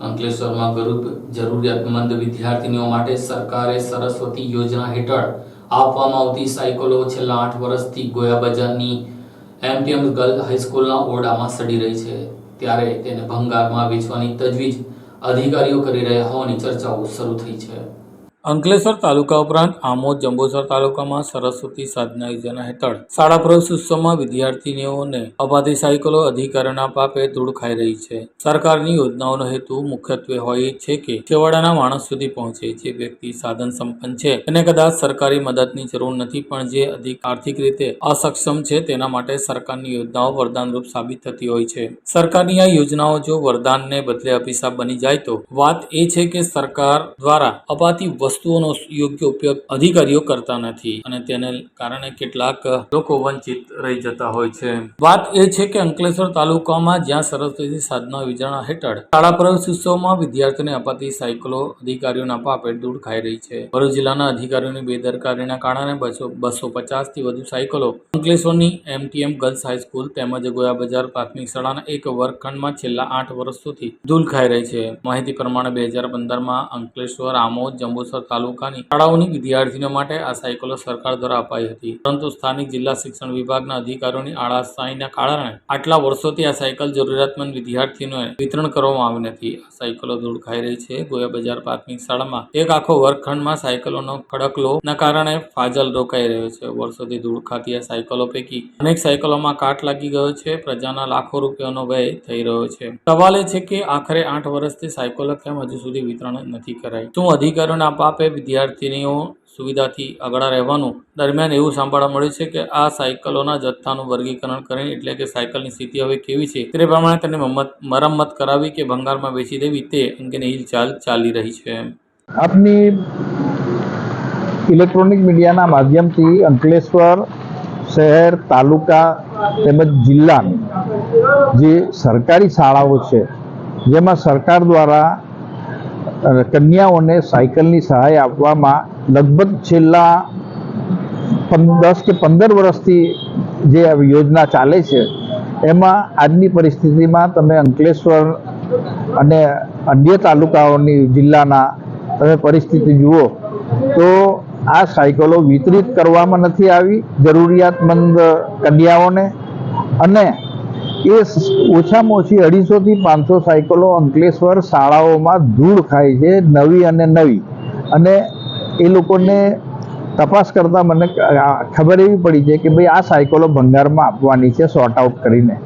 અંકલેશ્વરમાં જરૂરિયાતમંદ વિદ્યાર્થીનીઓ માટે સરકારે સરસ્વતી યોજના હેઠળ આપવામાં આવતી સાયકલો છેલ્લા આઠ વર્ષથી ગોયા બજારની એમટીએમ ગર્લ હાઈસ્કૂલના ઓરડામાં સડી રહી છે. ત્યારે તેને ભંગારમાં વેચવાની તજવીજ અધિકારીઓ કરી રહ્યા હોવાની ચર્ચાઓ શરૂ થઈ છે. અંકલેશ્વર તાલુકા ઉપરાંત આમોદ જંબુસર તાલુકામાં સરસ્વતી સાધના યોજના હેઠળ શાળા પ્રવેશોત્સવમાં વિદ્યાર્થીનીઓને અબાધી સાયકલો અધિકારના પાપે ધૂળ ખાઈ રહી છે. સરકારની યોજનાઓનો હેતુ મુખ્યત્વે હોય છે કે છેવાડાના માણસ સુધી પહોંચે જે વ્યક્તિ સાધન સંપન્ન છે. તેને કદાચ સરકારી મદદની જરૂર નથી, પણ જે અધિક આર્થિક રીતે અસક્ષમ છે તેના માટે સરકારની યોજનાઓ વરદાનરૂપ સાબિત થતી હોય છે. સરકારની આ યોજનાઓ જો વરદાનને બદલે અભિશાપ બની જાય તો વાત એ છે કે સરકાર દ્વારા અપાતી વસ્તુઓનો યોગ્ય ઉપયોગ અધિકારીઓ કરતા નથી અને તેને કારણે કેટલાક લોકો વંચિત રહી જતા હોય છે. વાત એ છે કે અંકલેશ્વર તાલુકામાં જ્યાં સરસ્વતી સાધના યોજના હેઠળ શાળા પ્રવેશ ઉત્સવમાં વિદ્યાર્થીઓને અપાતી સાયકલો અધિકારીઓના પાપે દૂર ખાઈ રહી છે. ભરૂચ જિલ્લાના અધિકારીઓની બેદરકારીના કારણે બસો બસો પચાસથી વધુ સાયકલો અંકલેશ્વરની એમટીએમ ગર્લ્સ હાઈસ્કૂલ તેમજ ગોયા બજાર પ્રાથમિક શાળાના એક વર્ગખંડમાં છેલ્લા આઠ વર્ષોથી ધૂલ ખાઈ રહી છે. માહિતી પ્રમાણે બે હજાર પંદરમાં અંકલેશ્વર, આમોદ, જંબુસર તાલુકાની શાળાઓની વિદ્યાર્થીઓ માટે આ સાયકલો સરકાર દ્વારા અપાઈ હતી. પરંતુ સ્થાનિક જિલ્લા શિક્ષણ વિભાગના અધિકારીઓની આળાશાહીના કારણે આટલા વર્ષોથી આ સાયકલ જરૂરિયાતમંદ વિદ્યાર્થીઓને વિતરણ કરવામાં આવી નથી. આ સાયકલો ધૂળ ખાઈ રહી છે. ગોયા બજાર પ્રાથમિક શાળામાં એક આખો વર્ગખંડમાં સાયકલોનો ખડકલો ના કારણે ફાજલ રોકાઈ રહ્યો છે. વર્ષોથી ધૂળ ખાતી આ સાયકલો પૈકી અનેક સાયકલોમાં કાટ લાગી ગયો છે. પ્રજાના લાખો રૂપિયાનો વ્યય થઈ રહ્યો છે. સવાલ એ છે કે આખરે આઠ વર્ષથી સાયકલો કેમ હજુ સુધી વિતરણ નથી કરાઈ? શું અધિકારીઓના પાપે વિદ્યાર્થીનીઓ સુવિધાથી આગળ રહેવાનું. દરમિયાન એવું સાંભળવા મળ્યું છે કે આ સાયકલોના જથ્થાનું વર્ગીકરણ કરીને એટલે કે સાયકલની સ્થિતિ હવે કેવી છે તે પ્રમાણે તેને મરમ્મત કરાવી કે ભંગારમાં વેચી દેવી તે અંગેની હિલચાલ ચાલી રહી છે. આપની ઇલેક્ટ્રોનિક મીડિયાના માધ્યમથી અંકલેશ્વર શહેર, તાલુકા તેમજ જિલ્લાની જે સરકારી શાળાઓ છે, જેમાં સરકાર દ્વારા કન્યાઓને સાયકલની સહાય આપવામાં લગભગ છેલ્લા દસ કે પંદર વર્ષથી જે યોજના ચાલે છે, એમાં આજની પરિસ્થિતિમાં તમે અંકલેશ્વર અને અન્ય તાલુકાઓની જિલ્લાના તમે પરિસ્થિતિ જુઓ, તો આ સાયકલો વિતરિત કરવામાં નથી આવી, જરૂરિયાતમંદ કન્યાઓને અને એ ઓછામાં ઓછી અઢીસોથી પાંચસો સાયકલો અંકલેશ્વર શાળાઓમાં ધૂળ ખાય છે, નવી અને નવી. અને એ લોકોને તપાસ કરતાં મને ખબર એવી પડી છે કે ભાઈ આ સાયકલો ભંગારમાં આપવાની છે સોર્ટ આઉટ કરીને.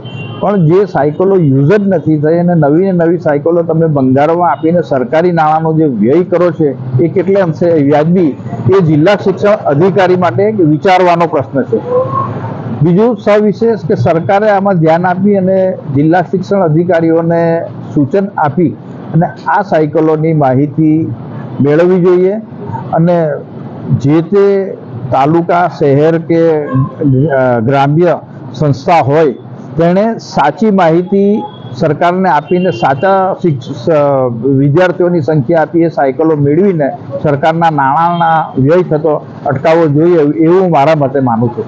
પણ જે સાયકલો યુઝ જ નથી થઈ અને નવી ને નવી સાયકલો તમે ભંગારમાં આપીને સરકારી નાણાંનો જે વ્યય કરો છે, એ કેટલે અંશે વ્યાજબી, એ જિલ્લા શિક્ષણ અધિકારી માટે વિચારવાનો પ્રશ્ન છે. બીજું સવિશેષ કે સરકારે આમાં ધ્યાન આપી અને જિલ્લા શિક્ષણ અધિકારીઓને સૂચન આપી અને આ સાયકલોની માહિતી મેળવવી જોઈએ અને જે તે તાલુકા, શહેર કે ગ્રામ્ય સંસ્થા હોય, તેણે સાચી માહિતી સરકારને આપીને સાચા વિદ્યાર્થીઓની સંખ્યા આપી એ સાયકલો મેળવીને સરકારના નાણાંના વ્યય થતો અટકાવવો જોઈએ એવું મારા મતે માનું છું.